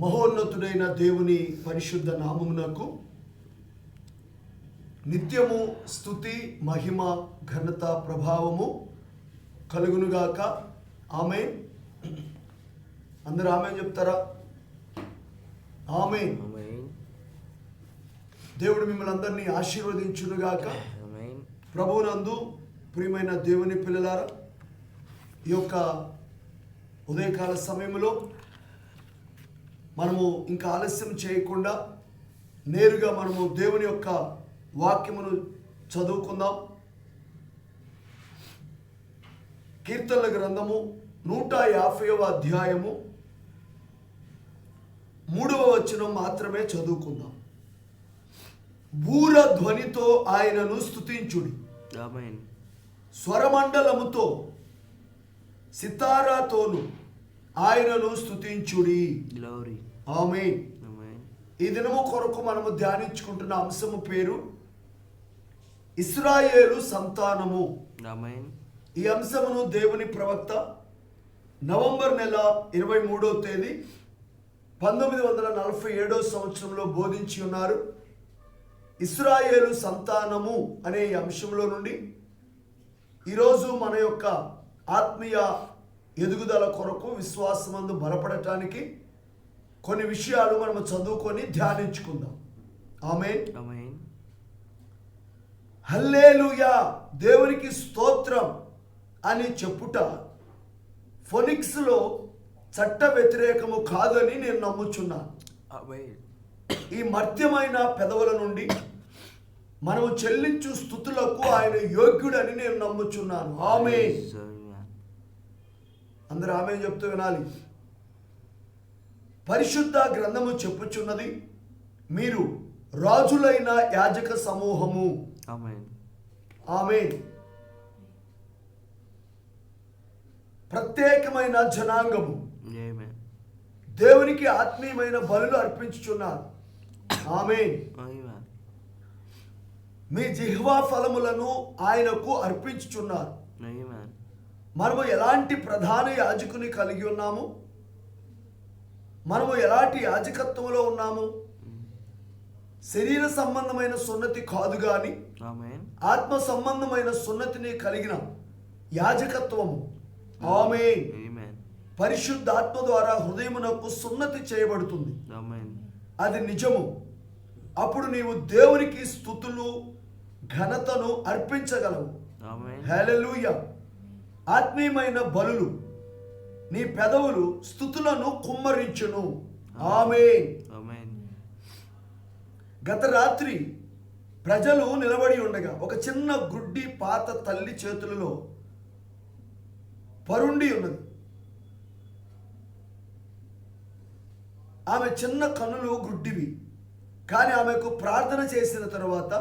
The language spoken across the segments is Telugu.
మహోన్నతుడైన దేవుని పరిశుద్ధ నామమునకు నిత్యము స్థుతి మహిమ ఘనత ప్రభావము కలుగునుగాక. ఆమె అందరూ ఆమె చెప్తారా? ఆమె. దేవుడు మిమ్మల్ని అందరినీ ఆశీర్వదించునుగాక. ప్రభువునందు ప్రియమైన దేవుని పిల్లలారా ఈ యొక్క ఉదయకాల సమయంలో మనము ఇంకా ఆలస్యం చేయకుండా నేరుగా మనము దేవుని యొక్క వాక్యమును చదువుకుందాం. కీర్తనల గ్రంథము నూట యాభైవ అధ్యాయము మూడవ వచనం మాత్రమే చదువుకుందాం. బూర ధ్వనితో ఆయనను స్తుతించుడి. Amen. స్వరమండలముతో సితారాతోను ఆయనను స్తుతించుడి Glory. ఆమె. ఈ దినము కొరకు మనము ధ్యానించుకుంటున్న అంశము పేరు ఇస్రాయేలు సంతానము. ఈ అంశమును దేవుని ప్రవక్త నవంబర్ నెల ఇరవై మూడవ తేదీ పంతొమ్మిది వందల నలభై ఏడో సంవత్సరంలో బోధించి ఉన్నారు ఇస్రాయేలు సంతానము అనే అంశంలో నుండి ఈరోజు మన యొక్క ఆత్మీయ ఎదుగుదల కొరకు విశ్వాసమందు బలపడటానికి కొన్ని విషయాలు మనం చదువుకొని ధ్యానించుకుందాం ఆమె. హల్లేలుయా దేవునికి స్తోత్రం అని చెప్పుట ఫొనిక్స్లో చట్ట వ్యతిరేకము కాదని నేను నమ్ముచున్నాను. ఈ మర్త్యమైన పెదవుల నుండి మనము చెల్లించు స్థుతులకు ఆయన యోగ్యుడని నేను నమ్ముచున్నాను ఆమె. అందరూ ఆమె చెప్తూ వినాలి పరిశుద్ధ గ్రంథము చెప్పుచున్నది మీరు రాజులైన యాజక సమూహము. ఆమె ప్రత్యేకమైన జనాంగము. దేవునికి ఆత్మీయమైన బలులు అర్పించుచున్నారు ఆమె. మీ జిహ్వా ఫలములను ఆయనకు అర్పించుచున్నారు. మనము ఎలాంటి ప్రధాన యాజకుని కలిగి ఉన్నాము మనము ఎలాంటి యాజకత్వంలో ఉన్నాము శరీర సంబంధమైన సున్నతి కాదు కానీ. ఆత్మ సంబంధమైన సున్నతిని కలిగిన యాజకత్వము ఆమె. పరిశుద్ధాత్మ ద్వారా హృదయమునకు సున్నతి చేయబడుతుంది. అది నిజము అప్పుడు నీవు దేవునికి స్థుతులు ఘనతను అర్పించగలవు Amen. ఆత్మీయమైన బలులు. నీ పెదవులు స్థుతులను కుమ్మరించును. ఆమె. గత రాత్రి ప్రజలు నిలబడి ఉండగా ఒక చిన్న గుడ్డి పాత తల్లి చేతులలో పరుండి ఉన్నది. ఆమె చిన్న కన్నులు గుడ్డివి. కానీ ఆమెకు ప్రార్థన చేసిన తర్వాత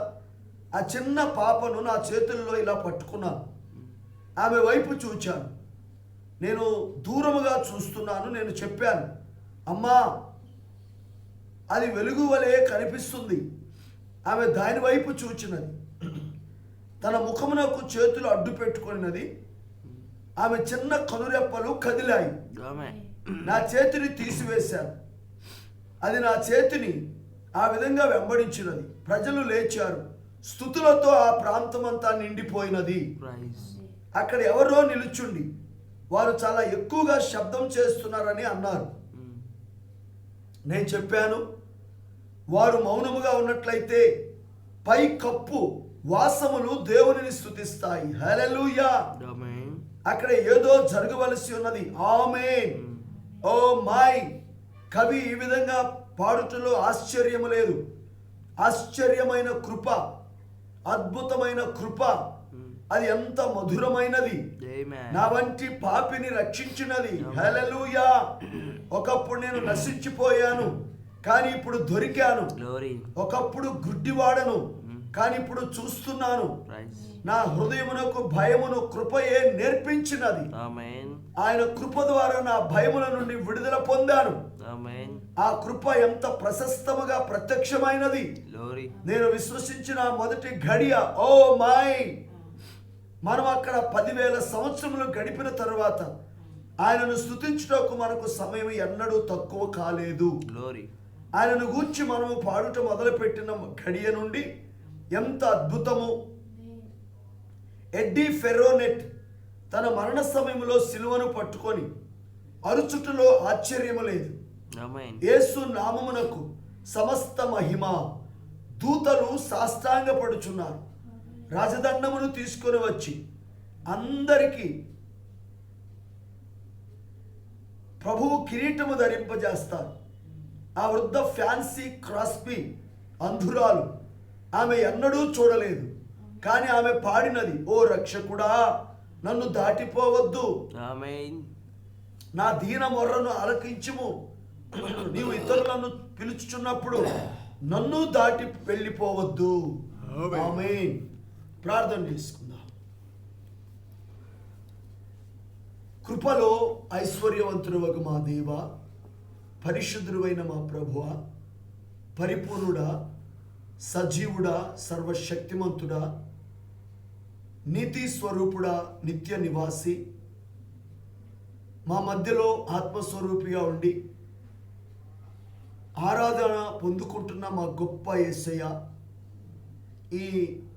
ఆ చిన్న పాపను నా చేతుల్లో ఇలా పట్టుకున్నాను. ఆమె వైపు చూచాను. నేను దూరముగా చూస్తున్నాను నేను చెప్పాను అమ్మా అది వెలుగు వలె కనిపిస్తుంది. ఆమె దాని వైపు చూచినది. తన ముఖమునకు చేతులు అడ్డు పెట్టుకున్నది. ఆమె చిన్న కనురెప్పలు కదిలాయి. నా చేతిని తీసివేశాను. అది నా చేతిని ఆ విధంగా వెంబడించినది. ప్రజలు లేచారు. స్థుతులతో ఆ ప్రాంతమంతా నిండిపోయినది. అక్కడ ఎవరో నిలుచుండి వారు చాలా ఎక్కువగా శబ్దం చేస్తున్నారని అన్నారు. నేను చెప్పాను వారు మౌనముగా ఉన్నట్లయితే పై కప్పు వాసములు దేవునిని స్థుతిస్తాయి. Amen. అక్కడ ఏదో జరగవలసి ఉన్నది. ఆమె ఓ మై. కవి ఈ విధంగా పాడుటలో ఆశ్చర్యము లేదు. ఆశ్చర్యమైన కృప అద్భుతమైన కృప అది ఎంత మధురమైనది. నా వంటి పాపిని రక్షించినది హల్లెలూయా ఒకప్పుడు నేను నశించిపోయాను కానీ ఇప్పుడు దొరికాను. ఒకప్పుడు గుడ్డివాడను కానీ ఇప్పుడు చూస్తున్నాను. నా హృదయమునకు భయమును కృపయే నేర్పించినది. ఆయన కృప ద్వారా నా భయముల నుండి విడుదల పొందాను. ఆ కృప ఎంత ప్రశస్తముగా ప్రత్యక్షమైనది. నేను విశ్వసించిన మొదటి ఘడియ ఓ మై మనం అక్కడ పదివేల సంవత్సరములు గడిపిన తరువాత ఆయనను స్తుతించుటకు మనకు సమయం ఎన్నడూ తక్కువ కాలేదు. ఆయనను గూర్చి మనము పాడుట మొదలుపెట్టిన గడియ నుండి ఎంత అద్భుతము! ఎడ్డీ ఫెరోనెట్ తన మరణ సమయంలో సిలువను పట్టుకొని అరుచుటలో ఆశ్చర్యము లేదు. యేసు నామమునకు సమస్త మహిమ. దూతలు సాష్టాంగపడుచున్నారు. రాజదండమును తీసుకొని వచ్చి అందరికీ ప్రభువు కిరీటము ధరింపజేస్తారు. ఆ వృద్ధ ఫ్యాన్సీ క్రాస్పీ అంధురాలు ఆమె ఎన్నడూ చూడలేదు. కానీ ఆమె పాడినది ఓ రక్షకుడా నన్ను దాటిపోవద్దు. నా దీన మొర్రను ఆలకించుము. నీవు ఇతరులను పిలుచుచున్నప్పుడు నన్ను దాటి వెళ్ళిపోవద్దు. ఆమేన్. ప్రార్థన చేసుకుందాం. కృపలో ఐశ్వర్యవంతుడు ఒక మా దేవ పరిశుద్ధుడైన మా ప్రభువ పరిపూర్ణుడా సజీవుడా సర్వశక్తిమంతుడా నీతి స్వరూపుడా నిత్య నివాసి మా మధ్యలో ఆత్మస్వరూపిగా ఉండి ఆరాధన పొందుకుంటున్న మా గొప్ప యేసయ్య ఈ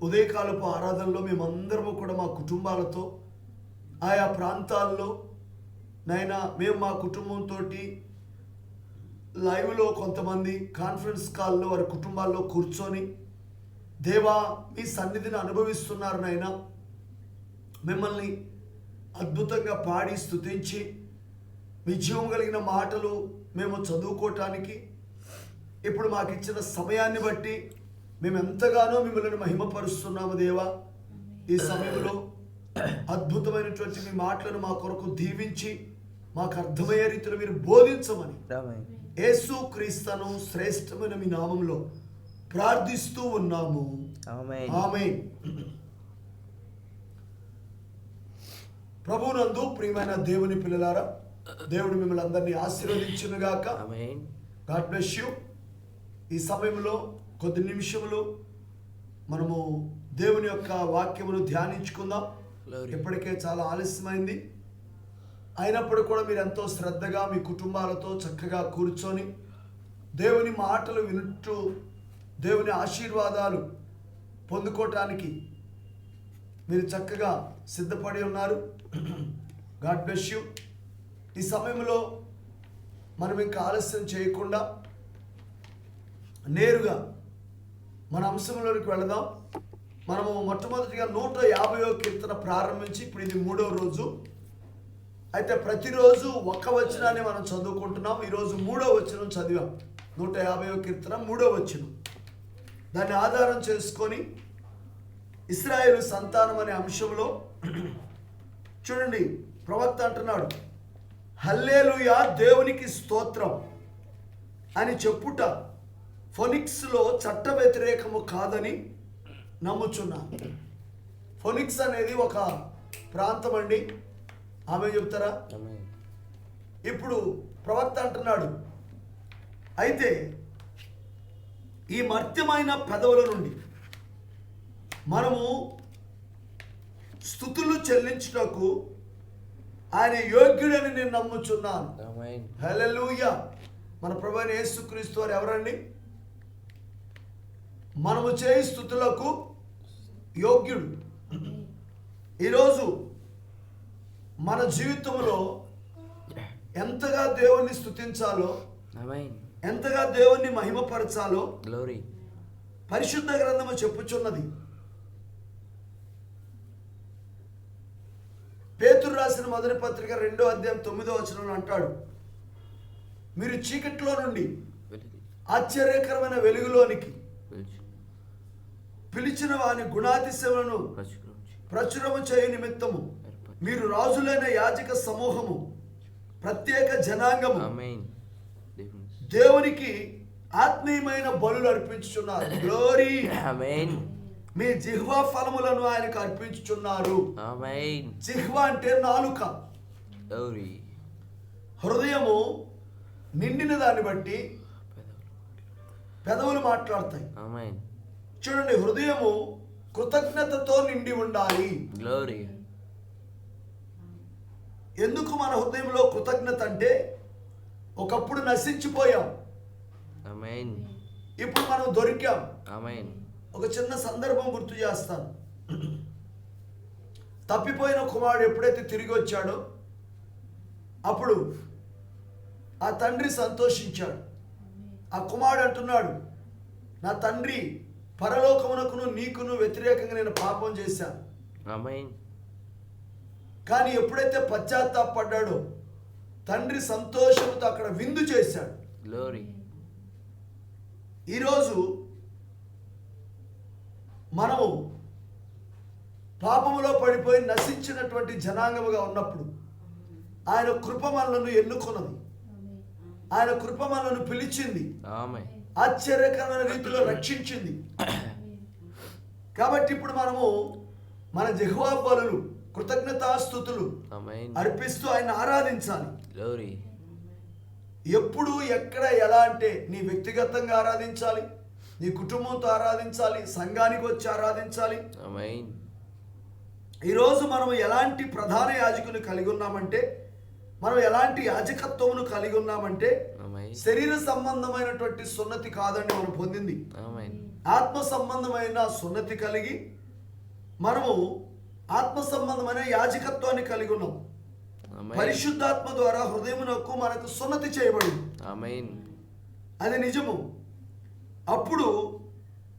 ఉదయకాలపు ఆరాధనలో మేమందరము కూడా మా కుటుంబాలతో ఆయా ప్రాంతాల్లో నైనా మేము మా కుటుంబంతో లైవ్లో కొంతమంది కాన్ఫరెన్స్ కాల్లో వారి కుటుంబాల్లో కూర్చొని దేవా మీ సన్నిధిని అనుభవిస్తున్నారు నాయన మిమ్మల్ని అద్భుతంగా పాడి స్తుతించి మీ జీవం కలిగిన మాటలు మేము చదువుకోవటానికి ఇప్పుడు మాకు ఇచ్చిన సమయాన్ని బట్టి మేము ఎంతగానో మిమ్మల్ని మహిమపరుస్తున్నాము దేవా ఈ సమయంలో అద్భుతమైనటువంటి మీ మాటలను మా కొరకు దీవించి మాకు అర్థమయ్యే రీతిలో మీరు బోధించమని. యేసు క్రీస్తును శ్రేష్టమైన మీ నామంలో ప్రార్థిస్తూ ఉన్నాము. ఆమె ప్రభునందు ప్రియమైన దేవుని పిల్లలారా దేవుడు మిమ్మల్ని అందరినీ ఆశీర్వదించునుగాక. గాడ్ బ్లెస్ యూ ఈ సమయంలో కొద్ది నిమిషములు మనము దేవుని యొక్క వాక్యమును ధ్యానించుకుందాం. ఇప్పటికే చాలా ఆలస్యమైంది. అయినప్పుడు కూడా మీరు ఎంతో శ్రద్ధగా మీ కుటుంబాలతో చక్కగా కూర్చొని దేవుని మాటలు వింటూ దేవుని ఆశీర్వాదాలు పొందుకోవటానికి మీరు చక్కగా సిద్ధపడి ఉన్నారు. గాడ్ బ్లెస్ యూ ఈ సమయంలో మనం ఇంకా ఆలస్యం చేయకుండా నేరుగా మన అంశంలోనికి వెళదాం. మనము మొట్టమొదటిగా నూట యాభైవ కీర్తన ప్రారంభించి ఇప్పుడు ఇది మూడవ రోజు. అయితే ప్రతిరోజు ఒక్క వచనాన్ని మనం చదువుకుంటున్నాం. ఈరోజు మూడో వచనం చదివాం. నూట యాభైవ కీర్తన మూడో వచనం. దాన్ని ఆధారం చేసుకొని ఇస్రాయేల్ సంతానం అనే అంశంలో చూడండి ప్రవక్త అంటున్నాడు హల్లేలుయా దేవునికి స్తోత్రం అని చెప్పుట ఫొనిక్స్లో చట్ట వ్యతిరేకము కాదని నమ్ముచున్నాను ఫొనిక్స్ అనేది ఒక ప్రాంతం అండి. ఆమె చెప్తారా. ఇప్పుడు ప్రవక్త అంటున్నాడు. అయితే ఈ మర్త్యమైన పెదవుల నుండి మనము స్థుతులు చెల్లించుటకు ఆయన యోగ్యుడని నేను నమ్ముచున్నాను. హల్లెలూయా. మన ప్రభు యేసుక్రీస్తు వారు ఎవరండి? మనము చేయి స్థుతులకు యోగ్యుడు ఈరోజు మన జీవితంలో ఎంతగా దేవుణ్ణి స్థుతించాలో. ఎంతగా దేవుణ్ణి మహిమపరచాలో. పరిశుద్ధ గ్రంథము చెప్పుచున్నది పేతురు రాసిన మొదటి పత్రిక రెండో అధ్యాయం తొమ్మిదో వచనంలో అంటాడు మీరు చీకట్లో నుండి. ఆశ్చర్యకరమైన వెలుగులోనికి పిలిచిన వాని గుణాతిశయములను ప్రచురము చేయ నిమిత్తము. మీరు రాజులైన యాజక సమూహము ప్రత్యేక జనాంగము దేవునికి ఆత్మీయమైన బలులు అర్పించుచున్నారు గ్లోరీ. మీ జిహ్వా ఫలములను ఆయనకు అర్పించుచున్నారు. జిహ్వా అంటే నాలుక. హృదయము నిండిన దాన్ని బట్టి పెదవులు. మాట్లాడతాయి. చూడండి హృదయము కృతజ్ఞతతో నిండి ఉండాలి. ఎందుకు మన హృదయంలో కృతజ్ఞత అంటే ఒకప్పుడు నశించిపోయాం. ఇప్పుడు మనం దొరికాం. ఒక చిన్న సందర్భం గుర్తు చేస్తాను తప్పిపోయిన కుమారుడు ఎప్పుడైతే తిరిగి వచ్చాడో అప్పుడు ఆ తండ్రి సంతోషించాడు ఆ కుమారుడు అంటున్నాడు నా తండ్రి పరలోకమునకును నీకును వ్యతిరేకంగా నేను పాపం చేశాను. కానీ ఎప్పుడైతే పశ్చాత్తాపడ్డాడో తండ్రి సంతోషంతో అక్కడ విందు చేశాడు Glory. ఈరోజు మనము పాపములో పడిపోయి నశించినటువంటి జనాంగముగా ఉన్నప్పుడు ఆయన కృప మనలను ఎన్నుకున్నది ఆయన కృప మనలను పిలిచింది Amen. ఆశ్చర్యకరమైన రీతిలో రక్షించింది కాబట్టి ఇప్పుడు మనము మన జహ్వా బలులు కృతజ్ఞతాస్థుతులు. అర్పిస్తూ ఆయన ఆరాధించాలి. ఎప్పుడు ఎక్కడ ఎలా అంటే నీ వ్యక్తిగతంగా ఆరాధించాలి నీ కుటుంబంతో ఆరాధించాలి సంఘానికి వచ్చి ఆరాధించాలి. ఈరోజు మనం ఎలాంటి ప్రధాన యాజకుని కలిగి ఉన్నామంటే మనం ఎలాంటి యాజకత్వమును కలిగి ఉన్నామంటే. శరీర సంబంధమైనటువంటి సున్నతి కాదండి మనం పొందింది. ఆత్మ సంబంధమైన సున్నతి కలిగి మనము ఆత్మ సంబంధమైన యాజకత్వాన్ని కలిగి ఉన్నాం. పరిశుద్ధాత్మ ద్వారా హృదయమునకు మనకు సున్నతి చేయబడింది. అది నిజము అప్పుడు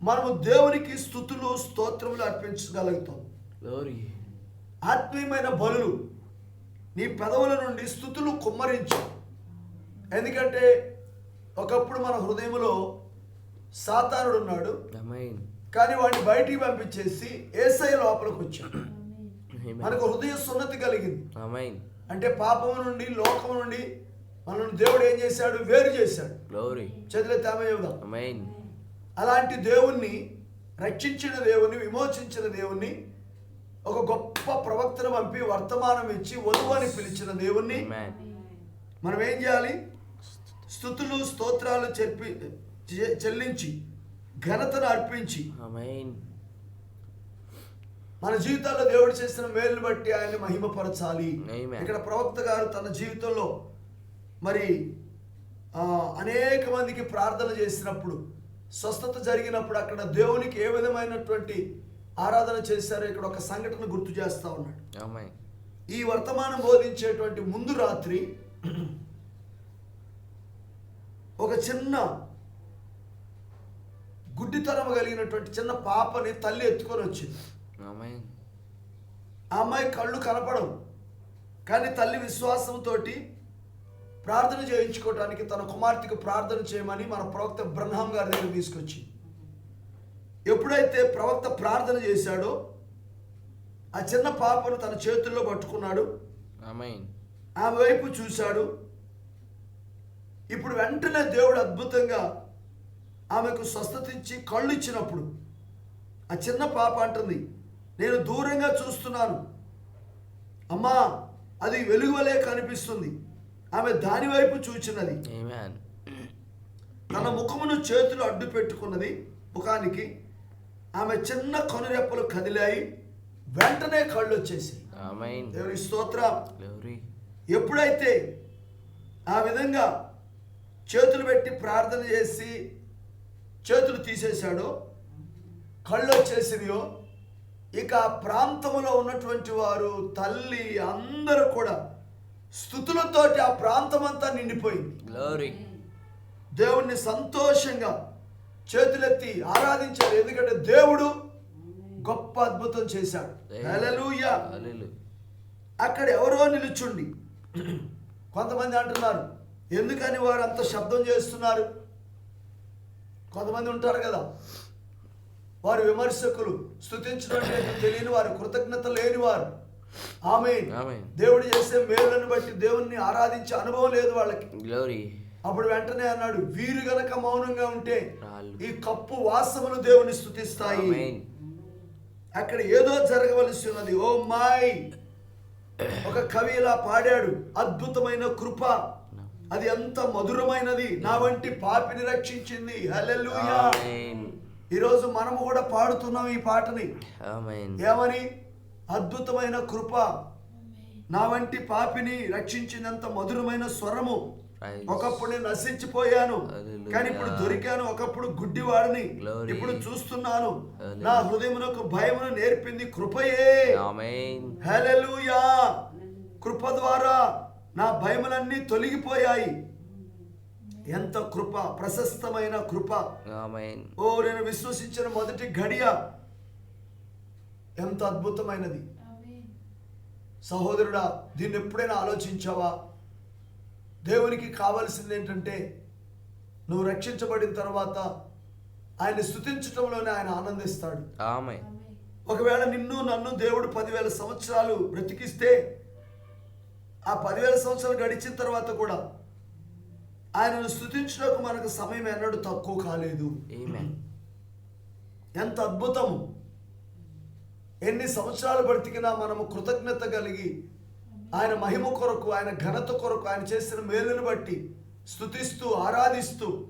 మనము దేవునికి స్థుతులు స్తోత్రములు అర్పించగలుగుతాం. ఆత్మీయమైన బలులు నీ పెదవుల నుండి స్థుతులు కుమ్మరించు ఎందుకంటే ఒకప్పుడు మన హృదయంలో సాతానుడు ఉన్నాడు. కానీ వాడిని బయటికి పంపించేసి ఏసై లోపలికి వచ్చాడు. మనకు హృదయ సున్నతి కలిగింది. అంటే పాపము నుండి లోకము నుండి మనల్ని దేవుడు ఏం చేశాడు వేరు చేశాడు చెబుదాం Amen. అలాంటి దేవుణ్ణి రక్షించిన దేవుణ్ణి విమోచించిన దేవుణ్ణి ఒక గొప్ప ప్రవక్తను పంపి వర్తమానం ఇచ్చి వధువు అని పిలిచిన దేవుణ్ణి. మనం ఏం చేయాలి స్థుతులు స్తోత్రాలు చెప్పి చెల్లించి ఘనతను అర్పించి. మన జీవితాల్లో దేవుడు చేసిన మేలును బట్టి ఆయన్ని మహిమపరచాలి. ఇక్కడ ప్రవక్త గారు తన జీవితంలో మరి అనేక మందికి ప్రార్థన చేసినప్పుడు స్వస్థత జరిగినప్పుడు అక్కడ దేవునికి ఏ విధమైనటువంటి ఆరాధన చేశారో ఇక్కడ ఒక సంఘటన గుర్తు చేస్తా ఉన్నాడు. ఈ వర్తమానం బోధించేటువంటి ముందు రాత్రి ఒక చిన్న గుడ్డితనం కలిగినటువంటి చిన్న పాపని తల్లి ఎత్తుకొని వచ్చింది. ఆ అమ్మాయి కళ్ళు కనపడవు. కానీ తల్లి విశ్వాసంతో ప్రార్థన చేయించుకోవటానికి తన కుమార్తెకు ప్రార్థన చేయమని మన ప్రవక్త బ్రహ్మం గారి దగ్గర తీసుకొచ్చి ఎప్పుడైతే ప్రవక్త ప్రార్థన చేశాడో ఆ చిన్న పాపను తన చేతుల్లో పట్టుకున్నాడు. ఆమె వైపు చూశాడు. ఇప్పుడు వెంటనే దేవుడు అద్భుతంగా ఆమెకు స్వస్థత ఇచ్చి కళ్ళు ఇచ్చినప్పుడు ఆ చిన్న పాప అంటుంది నేను దూరంగా చూస్తున్నాను అమ్మా అది వెలుగువలే కనిపిస్తుంది ఆమె దాని వైపు చూచినది. తన ముఖమును చేతులు అడ్డు పెట్టుకున్నది ముఖానికి ఆమె చిన్న కనురెప్పలు కదిలాయి వెంటనే కళ్ళు వచ్చేసి. దేవుని స్తోత్రం. ఎప్పుడైతే ఆ విధంగా చేతులు పెట్టి ప్రార్థన చేసి చేతులు తీసేశాడో. కళ్ళు వచ్చేసినాయో. ఇక ఆ ప్రాంతంలో ఉన్నటువంటి వారు తల్లి అందరూ కూడా స్థుతులతోటి ఆ ప్రాంతం అంతా నిండిపోయింది. దేవుణ్ణి సంతోషంగా చేతులెత్తి ఆరాధించారు. ఎందుకంటే దేవుడు గొప్ప అద్భుతం చేశాడు. అక్కడ ఎవరో నిలుచుండి. కొంతమంది అంటున్నారు ఎందుకని వారు అంత శబ్దం చేస్తున్నారు కొంతమంది ఉంటారు కదా వారు విమర్శకులు స్థుతించడం తెలియని వారు కృతజ్ఞత లేని వారు ఆమె. దేవుడు చేసే మేలులను బట్టి దేవుణ్ణి ఆరాధించే అనుభవం లేదు వాళ్ళకి. అప్పుడు వెంటనే అన్నాడు వీరు గనక మౌనంగా ఉంటే. ఈ కప్పు వాసములు దేవుని స్థుతిస్తాయి. అక్కడ ఏదో జరగవలసి ఉన్నది ఓ మాయ్ ఒక కవి ఇలా పాడాడు అద్భుతమైన కృప అది ఎంత మధురమైనది. నా వంటి పాపిని రక్షించింది. హల్లెలూయా. ఈరోజు మనము కూడా పాడుతున్నాం ఈ పాటని. ఏమని? అద్భుతమైన కృప. నా వంటి పాపిని రక్షించినంత మధురమైన స్వరము. ఒకప్పుడు నేను నశించిపోయాను. కానీ ఇప్పుడు దొరికాను. ఒకప్పుడు గుడ్డివాడిని. ఇప్పుడు చూస్తున్నాను. నా హృదయమునకు భయమును నేర్పింది కృపయే. ఆమేన్ హల్లెలూయా. కృప ద్వారా నా భయములన్నీ తొలగిపోయాయి. ఎంత కృప ప్రశస్తమైన కృప. ఆమేన్. ఓ నేను విశ్వసించిన మొదటి గడియ ఎంత అద్భుతమైనది. సహోదరుడా దీన్ని ఎప్పుడైనా ఆలోచించావా? దేవునికి కావాల్సింది ఏంటంటే నువ్వు రక్షించబడిన తర్వాత ఆయన స్థుతించటంలోనే ఆయన ఆనందిస్తాడు. ఆమేన్. ఒకవేళ నిన్ను నన్ను దేవుడు పదివేల సంవత్సరాలు బ్రతికిస్తే ఆ పదివేల సంవత్సరాలు గడిచిన తర్వాత కూడా ఆయనను స్థుతించడానికి మనకు సమయం ఎన్నడూ తక్కువ కాలేదు. ఆమేన్ ఎంత అద్భుతము. ఎన్ని సంవత్సరాలు బ్రతికినా మనము కృతజ్ఞత కలిగి ఆయన మహిమ కొరకు ఆయన ఘనత కొరకు ఆయన చేసిన మేలును బట్టి స్థుతిస్తూ ఆరాధిస్తూ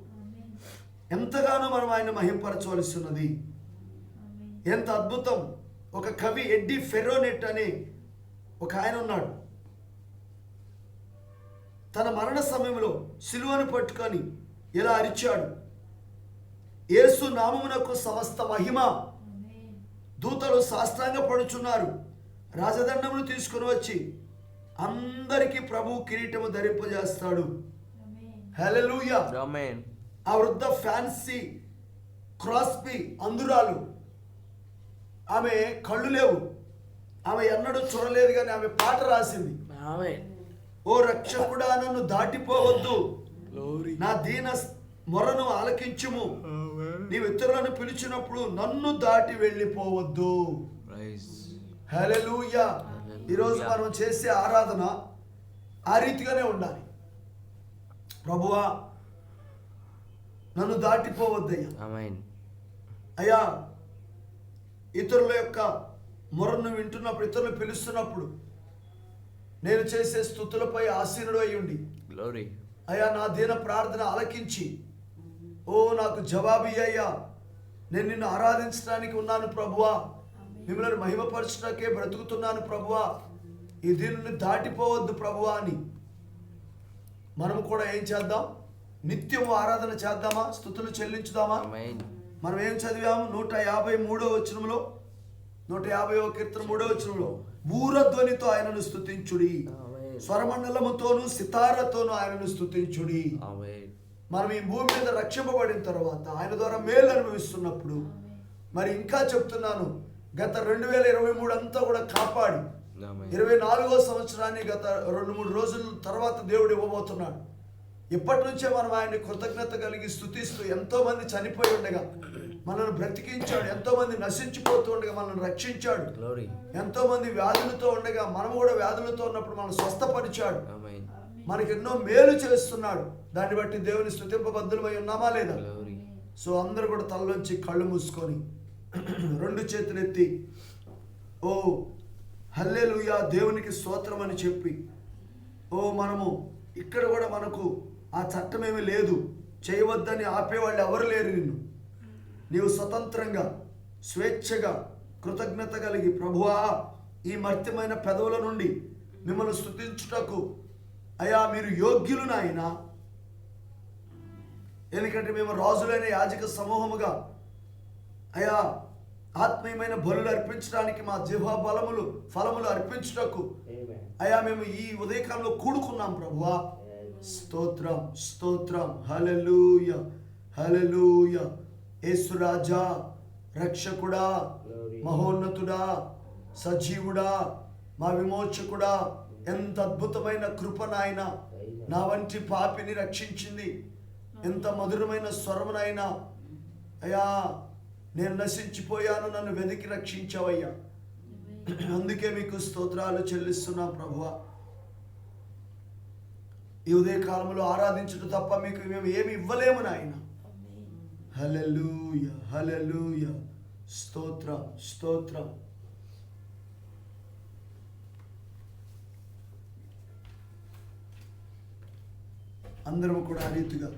ఎంతగానో మనం ఆయన మహింపరచవలసి ఉన్నది ఎంత అద్భుతం. ఒక కవి ఎడ్డి ఫెరోనెట్ అని ఒక ఆయన ఉన్నాడు. తన మరణ సమయంలో సిలువను పట్టుకొని ఇలా అరిచాడు? యేసు నామమునకు సమస్త మహిమ. దూతలు సాష్టాంగ పడుచున్నారు. రాజదండములు తీసుకుని వచ్చి అందరికీ ప్రభు కిరీటము ధరింపజేస్తాడు. ఆ వృద్ధ ఫ్యాన్సీ క్రాస్బీ అందురాలు ఆమె కళ్ళు లేవు. ఆమె ఎన్నడూ చూడలేదు కానీ ఆమె పాట రాసింది. ఆమేన్. ఓ రక్షకుడా నన్ను దాటిపోవద్దు. నా దీన మొరను ఆలకించుము. నీవు ఇతరులను పిలిచినప్పుడు నన్ను దాటి వెళ్ళిపోవద్దు. Praise hallelujah. ఈరోజు మనం చేసే ఆరాధన ఆ రీతిగానే ఉండాలి. ప్రభువా నన్ను దాటిపోవద్దయ్యా. అయ్యా ఇతరుల యొక్క మొరను వింటున్నప్పుడు ఇతరులు పిలుస్తున్నప్పుడు నేను చేసే స్థుతులపై ఆసీనుడు అయ్యుండి గ్లోరీ అయ్యా నా దీన ప్రార్థన ఆలకించి. ఓ నాకు జవాబు అయ్యా. నేను నిన్ను ఆరాధించడానికి ఉన్నాను ప్రభువా. మిమ్మల్ని మహిమపరచడానికే బ్రతుకుతున్నాను ప్రభువా. ఈ దీనిని దాటిపోవద్దు ప్రభువా అని. మనం కూడా ఏం చేద్దాం? నిత్యం ఆరాధన చేద్దామా? స్థుతులు చెల్లించుదామా? ఆమేన్ మనం ఏం చదివాము? నూట యాభై మూడో వచనంలో నూట యాభై కీర్తన మూడో వచనంలో బూరధ్వనితో ఆయనను స్తుతించుడి. ఆమేన్. స్వరమండలముతోను సితారతోను ఆయనను స్తుతించుడి. ఆమేన్. మనం ఈ భూమి మీద రక్షింపబడిన తర్వాత ఆయన ద్వారా మేలు అనుభవిస్తున్నప్పుడు మరి ఇంకా చెప్తున్నాను గత రెండు వేల ఇరవై మూడు అంతా కూడా కాపాడి. ఇరవై నాలుగో సంవత్సరాన్ని గత రెండు మూడు రోజుల తర్వాత దేవుడు ఇవ్వబోతున్నాడు. ఇప్పటి నుంచే మనం ఆయన్ని కృతజ్ఞత కలిగి స్థుతిస్తూ ఎంతో మంది చనిపోయి ఉండగా మనల్ని బ్రతికించాడు ఎంతో మంది నశించిపోతూ ఉండగా మనల్ని రక్షించాడు. గ్లోరీ ఎంతో మంది వ్యాధులతో ఉండగా మనం కూడా వ్యాధులతో ఉన్నప్పుడు మనం స్వస్థపరిచాడు. మనకి ఎన్నో మేలు చేస్తున్నాడు. దాన్ని బట్టి దేవుని స్థుతింపబద్ధులమై ఉన్నామా లేదా? సో అందరూ కూడా తలలోంచి కళ్ళు మూసుకొని రెండు చేతులు ఎత్తి ఓ హల్లెలూయా దేవునికి స్తోత్రం అని చెప్పి ఓ మనము ఇక్కడ కూడా మనకు ఆ చట్టమేమీ లేదు. చేయవద్దని ఆపేవాళ్ళు ఎవరు లేరు నిన్ను. నీవు స్వతంత్రంగా స్వేచ్ఛగా కృతజ్ఞత కలిగి ప్రభువా ఈ మర్త్యమైన పెదవుల నుండి మిమ్మల్ని స్తుతించుటకు. అయా మీరు యోగ్యులు నాయనా. ఎందుకంటే మేము రాజులైన యాజక సమూహముగా అయా ఆత్మీయమైన బలులు అర్పించడానికి మా జిహ్వ బలములు ఫలములు అర్పించుటకు. అయా మేము ఈ ఉదయకాలంలో కూడుకున్నాం ప్రభువా. స్తోత్రం స్తోత్రం. హలలూయ హలెలూయ యేసురాజా రక్షకుడా మహోన్నతుడా సజీవుడా మా విమోచకుడా. ఎంత అద్భుతమైన కృప నాయన. నా వంటి పాపిని రక్షించింది. ఎంత మధురమైన స్వరమునైనా అయ్యా నేను నశించిపోయాను నన్ను వెతికి రక్షించావయ్యా. అందుకే మీకు స్తోత్రాలు చెల్లిస్తున్నాం ప్రభువా. ఈ ఉదయ కాలంలో ఆరాధించడం తప్ప మీకు మేము ఏమి ఇవ్వలేము నాయన. హలలుయ హలలుయ స్తోత్రం స్తోత్రం. అందరం కూడా ఆ రీతిగా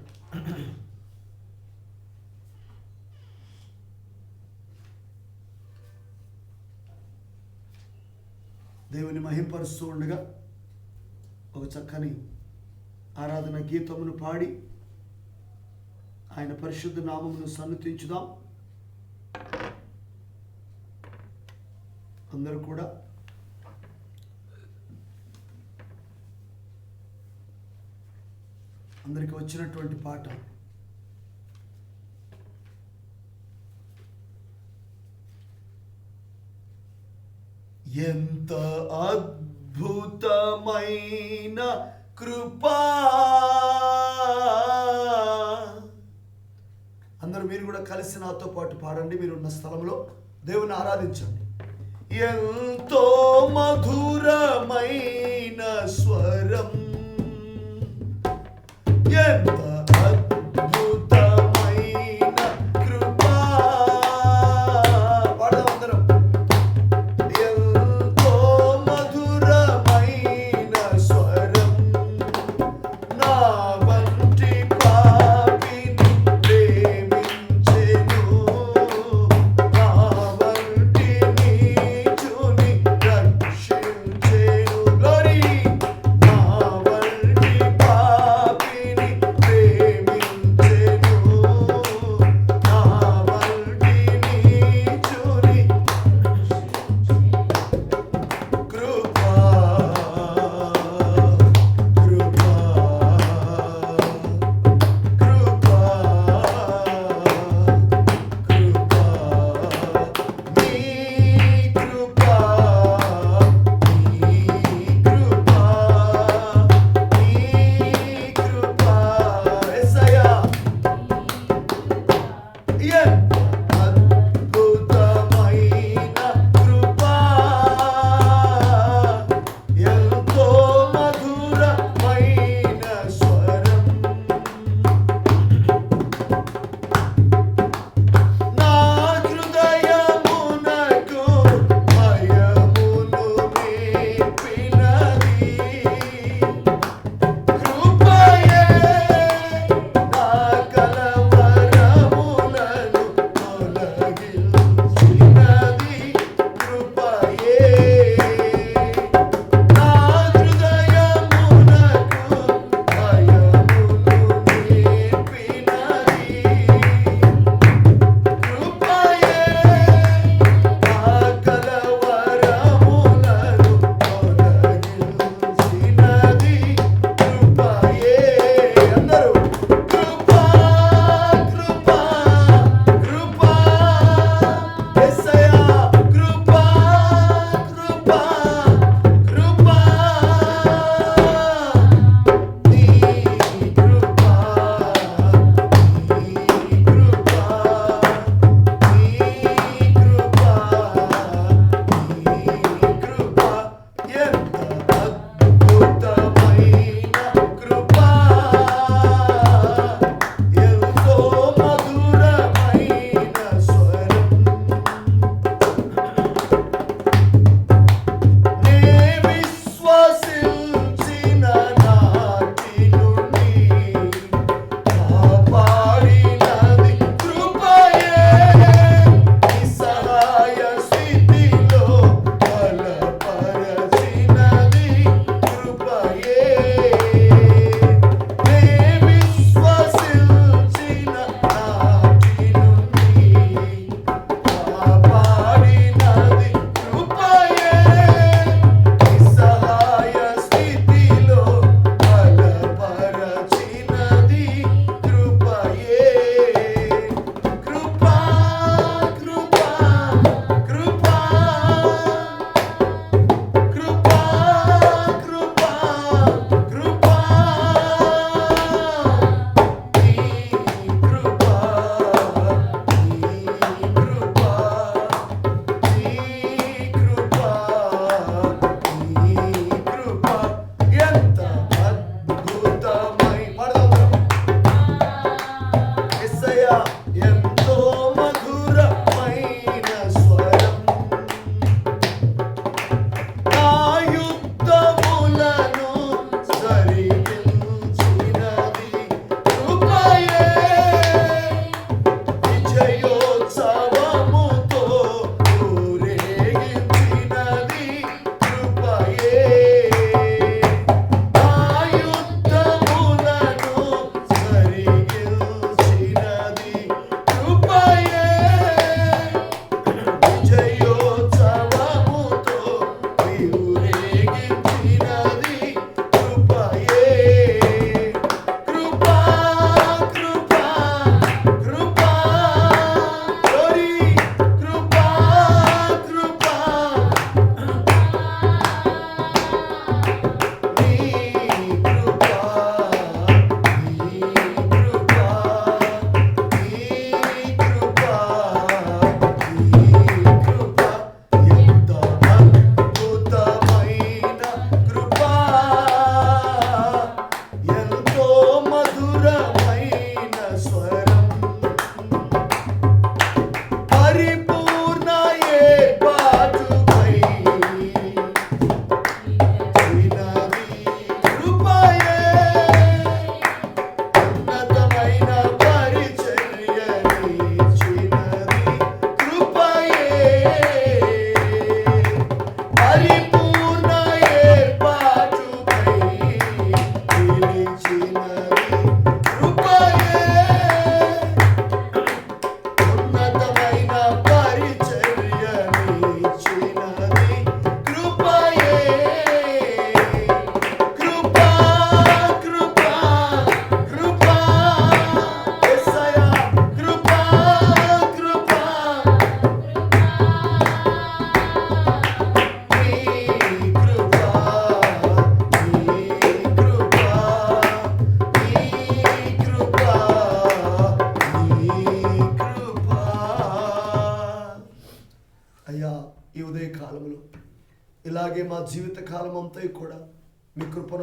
దేవుని మహింపరుస్తూ ఉండగా ఒక చక్కని ఆరాధన గీతమును పాడి ఆయన పరిశుద్ధ నామమును సన్నతించుదాం అందరూ కూడా అందరికి వచ్చినటువంటి పాట. ఎంత అద్భుతమైన కృపా. అందరూ మీరు కూడా కలిసి నాతో పాటు పాడండి. మీరు ఉన్న స్థలంలో దేవుని ఆరాధించండి. ఎంతో మధురమైన స్వరం. ఎంత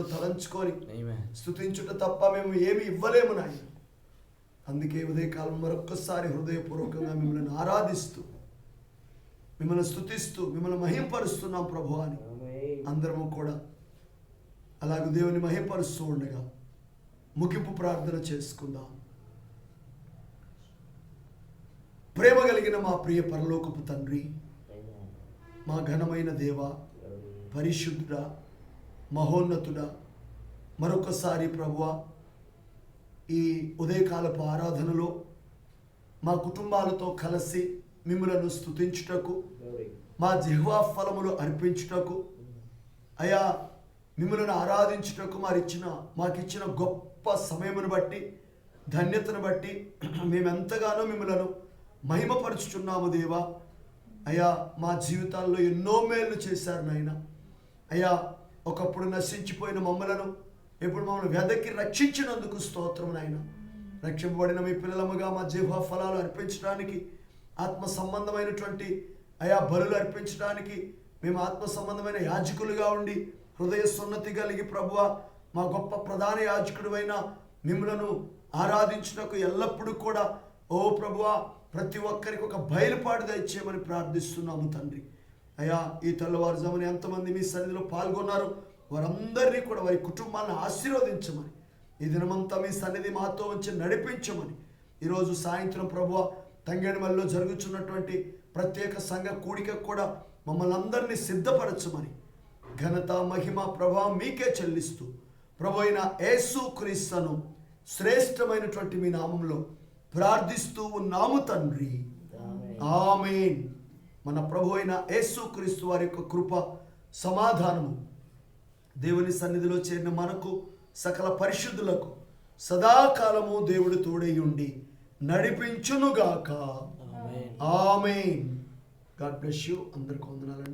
కృపను తలంచుకొని. స్తుతించుట తప్ప మేము ఏమి ఇవ్వలేము నాయన. అందుకే ఉదయకాలం మరొక్కసారి హృదయపూర్వకంగా మిమ్మల్ని ఆరాధిస్తూ మిమ్మల్ని స్తుతిస్తూ మిమ్మల్ని మహింపరుస్తున్నాం ప్రభు అని. అందరము కూడా అలాగే దేవుని మహింపరుస్తూ ఉండగా ముగింపు ప్రార్థన చేసుకుందాం. ప్రేమ కలిగిన మా ప్రియ పరలోకపు తండ్రి మా ఘనమైన దేవ పరిశుద్ధుడ మహోన్నతుడా. మరొకసారి ప్రభువ ఈ ఉదయకాలపు ఆరాధనలో మా కుటుంబాలతో కలిసి మిమ్మలను స్తుతించుటకు మా జిహ్వా ఫలములు అర్పించుటకు అయా మిమ్మలను ఆరాధించుటకు మారిచ్చిన మాకిచ్చిన గొప్ప సమయమును బట్టి ధన్యతను బట్టి మేమెంతగానో మిమ్మలను మహిమపరుచుచున్నాము దేవా. అయా మా జీవితాల్లో ఎన్నో మేలు చేశారు నాయన. అయా ఒకప్పుడు నశించిపోయిన మమ్మలను ఇప్పుడు మమ్మల్ని వెదకి రక్షించినందుకు స్తోత్రం నాయన. రక్షింపబడిన మీ పిల్లలముగా మా జీవ ఫలాలు అర్పించడానికి ఆత్మ సంబంధమైనటువంటి అయా బరులు అర్పించడానికి మేము ఆత్మ సంబంధమైన యాజకులుగా ఉండి హృదయ సున్నతి కలిగి ప్రభువ మా గొప్ప ప్రధాన యాజకుడు మిమ్మలను ఆరాధించుటకు ఎల్లప్పుడూ కూడా ఓ ప్రభువ ప్రతి ఒక్కరికి ఒక బయలుపాటు దయచేయమని ప్రార్థిస్తున్నాము తండ్రి. అయ్యా ఈ తెల్లవారుజామున ఎంతమంది మీ సన్నిధిలో పాల్గొన్నారు? వారందరినీ కూడా వారి కుటుంబాలను ఆశీర్వదించమని ఈ దినమంతా మీ సన్నిధి మాతో ఉంచి నడిపించమని. ఈరోజు సాయంత్రం ప్రభువ తంగేడిమల్లో జరుగుతున్నటువంటి ప్రత్యేక సంఘ కూడిక కూడా మమ్మల్ని అందరినీ సిద్ధపరచమని. ఘనత మహిమ ప్రభావం మీకే చెల్లిస్తూ ప్రభు అయిన యేసు క్రీస్తును శ్రేష్టమైనటువంటి మీ నామంలో ప్రార్థిస్తూ ఉన్నాము తండ్రి. ఆమేన్. మన ప్రభు అయిన యేసు క్రీస్తు వారి యొక్క కృప సమాధానము. దేవుని సన్నిధిలో చేరిన మనకు సకల పరిశుద్ధులకు సదాకాలము దేవుడు తోడై ఉండి నడిపించునుగాక. ఆమెన్. God bless you. అందరికి వందనాలండి.